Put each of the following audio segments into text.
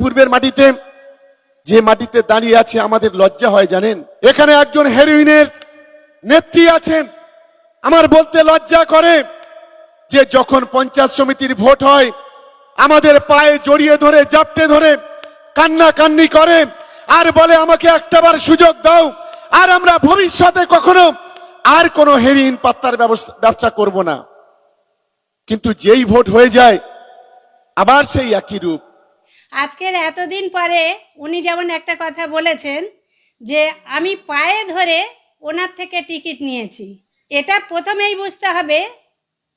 পূর্বের মাটিতে, যে মাটিতে দাঁড়িয়ে আছে আমাদের লজ্জা হয়, জানেন? এখানে একজন হেরোইনের নেত্রী আছেন। আমার বলতে লজ্জা করে যে যখন পঞ্চায়েত সমিতির ভোট হয়, আমাদের পায়ে জড়িয়ে ধরে, জাপটে ধরে কান্না কান্নি করে, আর বলে, আমাকে একটাবার সুযোগ দাও, আর আমরা ভবিষ্যতে কখনো আর কোনো হেরিন পাত্তার ব্যবসা করব না। কিন্তু যেই ভোট হয়ে যায়, আবার সেই একই রূপ। আজকের এতদিন পরে উনি যেমন একটা কথা বলেছেন যে আমি পায়ে ধরে ওনার থেকে টিকিট নিয়েছি। এটা প্রথমেই বুঝতে হবে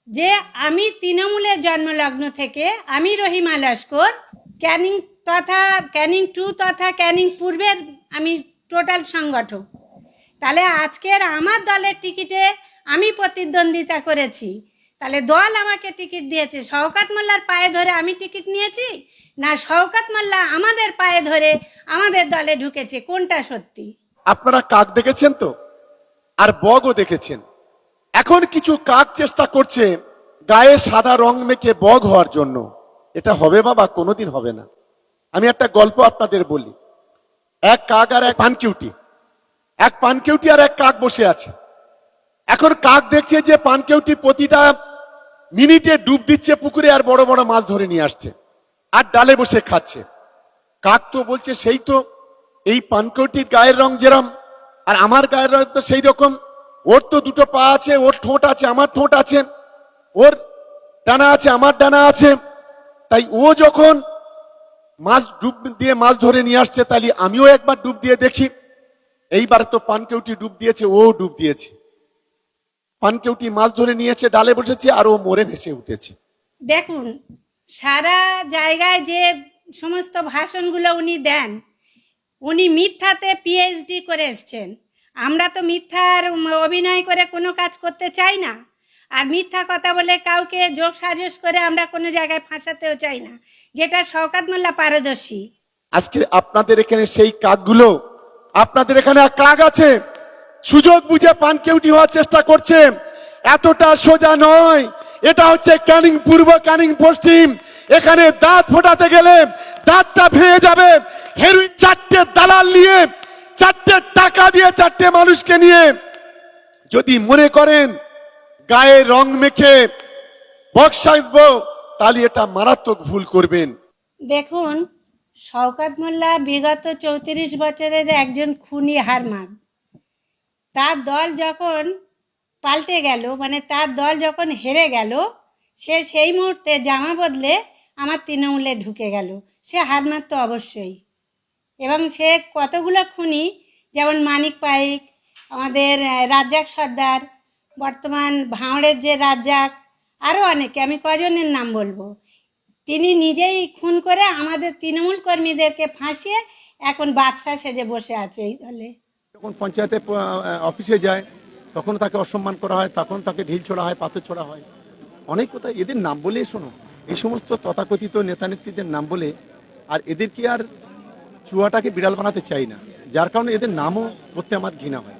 যে আমি তৃণমূলের জন্মলগ্ন থেকে আমি রহিমা লস্কর ক্যানিং তথা, ক্যানিং টু তথা ক্যানিং পূর্বের আমি টোটাল সংগঠক। তাহলে আজকের আমার দলের টিকিটে আমি প্রতিদ্বন্দ্বিতা করেছি। তাহলে দল আমাকে টিকিট দিয়েছে। শওকাত মোল্লার পায়ে ধরে আমি টিকিট নিয়েছি? না শওকাত মোল্লা আমাদের পায়ে ধরে আমাদের দলে ঢুকেছে, কোনটা সত্যি? আপনারা কাক দেখেছেন তো? আর বগও দেখেছেন। এখন কিছু কাক চেষ্টা করছে গায়ে সাদা রং মেখে বগ হওয়ার জন্য। এটা হবে বাবা কোনোদিন হবে না। আমি একটা গল্প আপনাদের বলি। এক কাক আর এক পানকিউটি। এক পানকিউটি আর এক কাক বসে আছে। এখন কাক দেখছে যে পানকেউটি প্রতিটা মিনিটে ডুব দিচ্ছে পুকুরে আর বড় বড় মাছ ধরে নিয়ে আসছে। আর ডালে বসে খাচ্ছে। কাক তো বলছে, সেই তো, এই পানকৌটির গায়ের রং যেরম, আর আমার গায়ের রং তো সেই রকম। ওর তো দুটো পা আছে, ওর ঠোঁট আছে, আমার ঠোঁট আছে, ওর ডানা আছে, আমার ডানা আছে। তাই ও যখন মাছ ডুব দিয়ে মাছ ধরে নিয়ে আসছে, তাহলে আমিও একবার ডুব দিয়ে দেখি। এইবার তো পানকেউটি ডুব দিয়েছে, ও ডুব দিয়েছে। পানকেউটি মাছ ধরে নিয়েছে ডালে বসেছে, আর ও মরে ভেসে উঠেছে। দেখুন সারা জায়গায় যে সমস্ত ভাষণগুলো উনি দেন, উনি মিথ্যাতে পিএইচডি করে এসছেন। আমরা তো মিথ্যার অভিনয় করে কোনো কাজ করতে চাই না। আর মিথ্যা কথা বলে কাউকে যোগ সাজস করে আমরা কোনো জায়গায় ফাঁসাতেও চাই না। যেটা শওকাত মোল্লা পারদর্শী। আজকে আপনাদের এখানে সেই কাকগুলো, আপনাদের এখানে কাক আছে? সুযোগ বুঝে পান কেউটি হওয়ার চেষ্টা করছে। এতটা সোজা নয়। এটা হচ্ছে ক্যানিং পূর্ব, ক্যানিং পশ্চিম। এখানে দাঁত ফোটাতে গেলে দাঁতটা ভেঙে যাবে। হেরুইন চারটে দালাল নিয়ে, চারটে টাকা দিয়ে চারটে মানুষকে নিয়ে যদি মনে করেন গায়ে রং মেখে তাহলে এটা মারাত্মক ভুল করবেন। দেখুন, শওকাত মোল্লা বিগত চৌত্রিশ বছরের একজন খুনি হারমাদ। তার দল যখন পাল্টে গেল মানে তার দল যখন হেরে গেল, সে সেই মুহূর্তে জামা বদলে আমার তৃণমূলে ঢুকে গেল। সে হারমাদ তো অবশ্যই। এবং সে কতগুলো খুনি, যেমন মানিক পাইক, আমাদের রাজ্জাক সর্দার, বর্তমান ভাঁড়ের যে রাজ্জাক আরও অনেকে, আমি কজনের নাম বলব। তিনি নিজেই খুন করে আমাদের তৃণমূল কর্মীদেরকে ফাঁসিয়ে এখন বাদশা সেজে বসে আছে এই দলে। যখন পঞ্চায়েতে অফিসে যায় তখন তাকে অসম্মান করা হয় তখন তাকে ঢিল ছোড়া হয়, পাথর ছোড়া হয়। অনেক কথা, এদের নাম বলেই শোনো। এই সমস্ত তথাকথিত নেতা নেত্রীদের নাম বলে, আর এদেরকে আর চুয়াটাকে বিড়াল বানাতে চাই না? যার কারণে এদের নামও করতে আমার ঘৃণা হয়।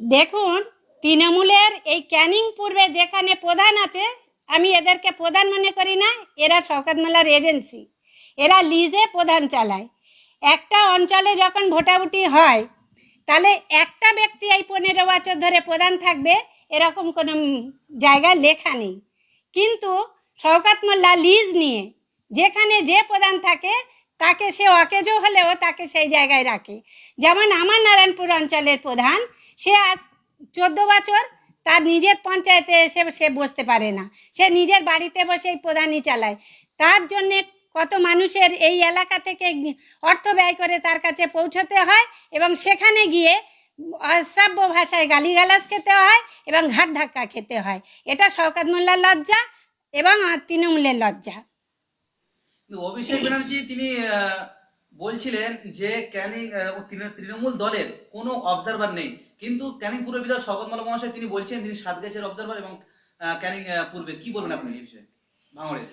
দেখুন, তৃণমূলের এই ক্যানিং পূর্বে যেখানে প্রধান আছে, আমি এদেরকে প্রধান মনে করি না, এরা শওকত মোল্লার এজেন্সি। এরা লিজে প্রধান চালায়। একটা অঞ্চলে যখন ভোটাভুটি হয় তাহলে একটা ব্যক্তি এই পনেরো বছর ধরে প্রধান থাকবে, এরকম কোনো জায়গায় লেখা নেই। কিন্তু শওকত মোল্লা লিজ নিয়ে যেখানে যে প্রধান থাকে, তাকে সে অকেজো হলেও তাকে সেই জায়গায় রাখে। যেমন আমার নারায়ণপুর অঞ্চলের প্রধান, সে আজ চোদ্দ বছর তার নিজের পঞ্চায়েতে এসে সে বসতে পারে না। সে নিজের বাড়িতে বসেই প্রধানই চালায়। তার জন্যে কত মানুষের এই এলাকা থেকে অর্থ ব্যয় করে তার কাছে পৌঁছতে হয় এবং সেখানে গিয়ে অশ্রাব্য ভাষায় গালিগালাজ খেতে হয় এবং ঘাট ধাক্কা খেতে হয়। এটা শওকাত মোল্লার লজ্জা এবং তৃণমূলের লজ্জা। অভিষেক ব্যানার্জি তিনি বলছিলেন যে ক্যানিং তৃণমূল দলের কোনো অবজারভার নেই। কিন্তু ক্যানিং পূর্ব বিধায়ক শওকত মালা মহাশয় তিনি বলছেন তিনি সাত গাছের অবজারভার এবং ক্যানিং পূর্বে কি বলবেন আপনি এই বিষয়ে? ভাঙড়ের।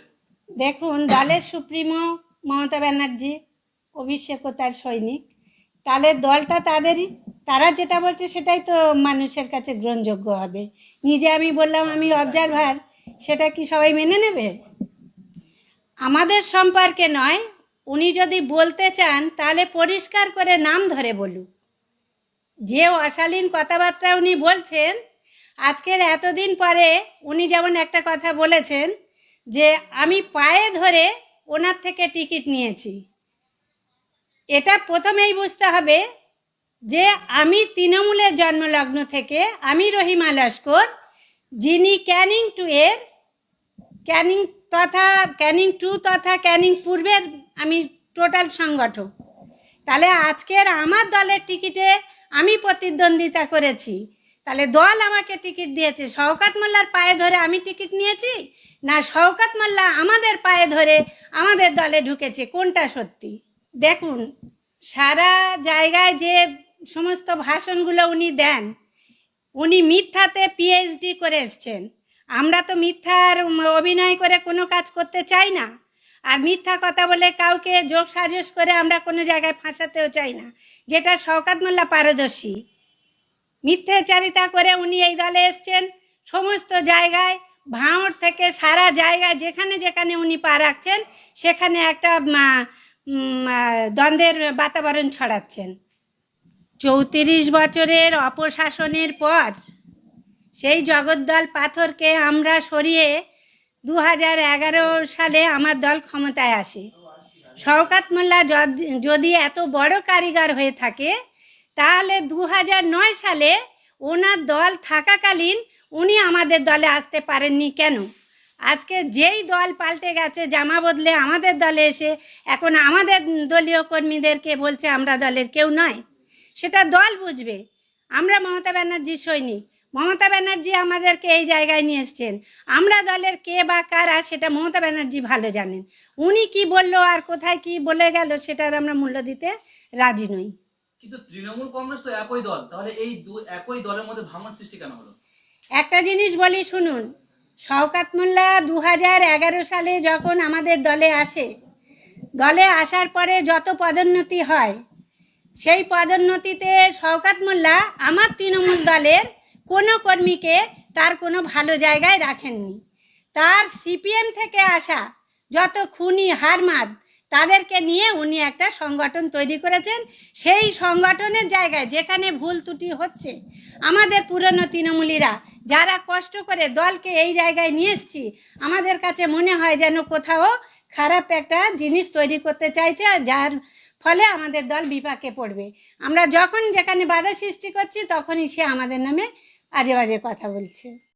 দেখুন, দলের সুপ্রিমো মমতা ব্যানার্জি অভিষেক ও তার সৈনিক। তাহলে দলটা তাদেরই, তারা যেটা বলছে সেটাই তো মানুষের কাছে গ্রহণযোগ্য হবে। নিজে আমি বললাম, আমি অবজারভার সেটা কি সবাই মেনে নেবে? আমাদের সম্পর্কে নয়, উনি যদি বলতে চান, তাহলে পরিষ্কার করে নাম ধরে বলুক। যে অশালীন কথাবার্তা উনি বলছেন, আজকের এতদিন পরে উনি যেমন একটা কথা বলেছেন যে আমি পায়ে ধরে ওনার থেকে টিকিট নিয়েছি। এটা প্রথমেই বুঝতে হবে যে আমি তৃণমূলের জন্মলগ্ন থেকে আমি রহিমা লস্কর, যিনি ক্যানিং টু এর, ক্যানিং তথা, ক্যানিং টু তথা ক্যানিং পূর্বের আমি টোটাল সংগঠক। তাহলে আজকের আমার দলের টিকিটে আমি প্রতিদ্বন্দ্বিতা করেছি। তাহলে দল আমাকে টিকিট দিয়েছে। শওকাত মোল্লার পায়ে ধরে আমি টিকিট নিয়েছি? না শওকাত মোল্লা আমাদের পায়ে ধরে আমাদের দলে ঢুকেছে, কোনটা সত্যি? দেখুন, সারা জায়গায় যে সমস্ত ভাষণগুলো উনি দেন, উনি মিথ্যাতে পিএইচডি করে এসছেন। আমরা তো মিথ্যার অভিনয় করে কোনো কাজ করতে চাই না। আর মিথ্যা কথা বলে কাউকে যোগ সাজস করে আমরা কোনো জায়গায় ফাঁসাতেও চাই না। যেটা শওকাত মোল্লা পারদর্শী। মিথ্যাচারিতা করে উনি এই দলে এসছেন, সমস্ত জায়গায় ভাঁড় থেকে সারা জায়গায় যেখানে যেখানে উনি পা রাখছেন, সেখানে একটা দ্বন্দ্বের বাতাবরণ ছড়াচ্ছেন। চৌত্রিশ বছরের অপশাসনের পর সেই জগদ্দল পাথরকে আমরা সরিয়ে দু হাজার এগারো সালে আমার দল ক্ষমতায় আসে। শওকাত মোল্লা যদ- যদি এত বড় কারিগর হয়ে থাকে, তাহলে দু হাজার নয় সালে ওনার দল থাকাকালীন উনি আমাদের দলে আসতে পারেননি কেন? আজকে যেই দল পাল্টে গেছে, জামা বদলে আমাদের দলে এসে এখন আমাদের দলীয় কর্মীদেরকে বলছে আমরা দলের কেউ নয়। সেটা দল বুঝবে। আমরা মমতা ব্যানার্জির সৈনিক। মমতা ব্যানার্জি আমাদেরকে এই জায়গায় নিয়ে এসছেন। আমরা দলের কে বা কারা সেটা মমতা ব্যানার্জি ভালো জানেন। উনি কি বলল আর কোথায় কি বলে গেল সেটার আমরা মূল্য দিতে রাজি নই। কিন্তু তৃণমূল কংগ্রেস তো একই দল। তাহলে এই একই দলের মধ্যে ভাঙন সৃষ্টি কেন হলো? একটা জিনিস বলি, শুনুন। শওকাত মোল্লা দু হাজার এগারো সালে যখন আমাদের দলে আসে, দলে আসার পরে যত পদোন্নতি হয়, সেই পদোন্নতিতে শওকাত মোল্লা আমার তৃণমূল দলের কোনো কর্মীকে তার কোনো ভালো জায়গায় রাখেননি। তার সিপিএম থেকে আসা যত খুনি হারমাদ তাদেরকে নিয়ে উনি একটা সংগঠন তৈরি করেছেন। সেই সংগঠনের জায়গায় যেখানে ভুল ত্রুটি হচ্ছে, আমাদের পুরনো তৃণমূলীরা যারা কষ্ট করে দলকে এই জায়গায় নিয়ে এসছি, আমাদের কাছে মনে হয় যেন কোথাও খারাপ একটা জিনিস তৈরি করতে চাইছে, যার ফলে আমাদের দল বিপাকে পড়বে। আমরা যখন যেখানে বাধা সৃষ্টি করছি, তখনই সে আমাদের নামে আজে বাজে কথা বলছে।